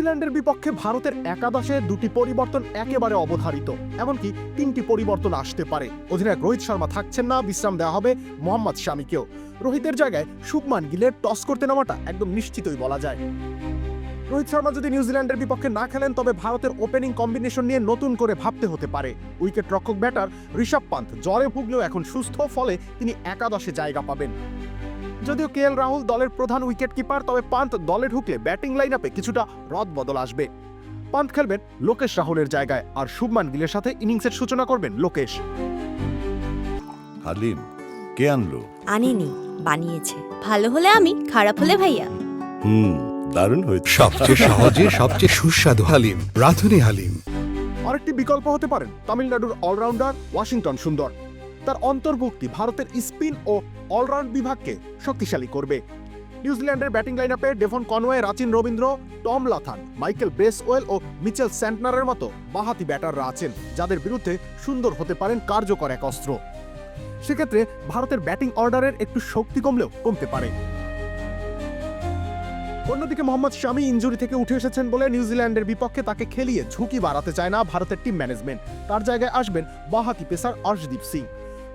নিউজিল্যান্ডের বিপক্ষে ভারতের একাদশে দুটি পরিবর্তন একেবারে অবধারিত, এমনকি তিনটি পরিবর্তন আসতে পারে। অধিনায়ক রোহিত শর্মা থাকছেন না, বিশ্রাম দেওয়া হবে মোহাম্মদ শামিকেও। রোহিতের জায়গায় শুভমান গিলের টস করতে নামাটা একদম নিশ্চিতই বলা যায়। রোহিত শর্মা যদি নিউজিল্যান্ডের বিপক্ষে না খেলেন, তবে ভারতের ওপেনিং কম্বিনেশন নিয়ে নতুন করে ভাবতে হতে পারে। উইকেট রক্ষক ব্যাটার ঋষভ পান্ত জ্বরে ভুগলেও এখন সুস্থ, ফলে তিনি একাদশে জায়গা পাবেন। যদিও কে এল রাহুল দলের প্রধান উইকেট কিপার তবে পান্ত দলে ঢুকলে ব্যাটিং লাইন আপে কিছুটা রদ বদল আসবে। পান্ত খেলবেন লোকেশ রাহুলের জায়গায় আর শুভমান গিলের সাথে ইনিংসের সূচনা করবেন লোকেশ। হালিম কে আনলো? আনেনি বানিয়েছে। ভালো হলে আমি খারাপ হলে ভাইয়া। হুম দারুণ হয়েছে। সবচেয়ে সহজে সবচেয়ে সুস্বাদু হালিম রাধুনি হালিম। আরেকটি বিকল্প হতে পারেন তামিলনাড়ুর অলরাউন্ডার ওয়াশিংটন সুন্দর। তার অন্তর্ভুক্তি ভারতের স্পিন ও অলরাউন্ড বিভাগকে শক্তিশালী করবে। নিউজিল্যান্ডের ব্যাটিং লাইন আপে Devon Conway, Rachin Ravindra, Tom Latham, Michael Bracewell ও মিচেল স্যান্টনারের মতো বাহাতি ব্যাটাররা আছেন, যাদের বিরুদ্ধে সুন্দর হতে পারেন কার্যকর এক অস্ত্র। সেক্ষেত্রে ভারতের ব্যাটিং অর্ডারের একটু শক্তি কমলেও কমতে পারে। অন্যদিকে মোহাম্মদ শামি ইঞ্জুরি থেকে উঠে এসেছেন বলে নিউজিল্যান্ডের বিপক্ষে তাকে খেলিয়ে ঝুঁকি বাড়াতে চায় না ভারতের টিম ম্যানেজমেন্ট। তার জায়গায় আসবেন বাহাতি পেসার অর্শদীপ সিং।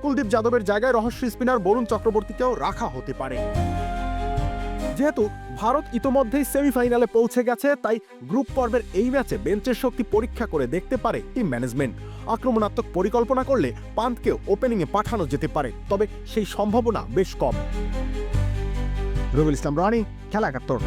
কুলদীপ যাদবের জায়গায় রহস্য স্পিনার বরুণ চক্রবর্তীকেও রাখা হতে পারে। যেহেতু ভারত ইতোমধ্যেই সেমিফাইনালে পৌঁছে গেছে, তাই গ্রুপ পর্বের এই ম্যাচে বেঞ্চের শক্তি পরীক্ষা করে দেখতে পারে টিম ম্যানেজমেন্ট। আক্রমণাত্মক পরিকল্পনা করলে পান্তকেও ওপেনিংয়ে পাঠানো যেতে পারে, তবে সেই সম্ভাবনা বেশ কম। রবিউল ইসলাম রানি খেলা একাত্তর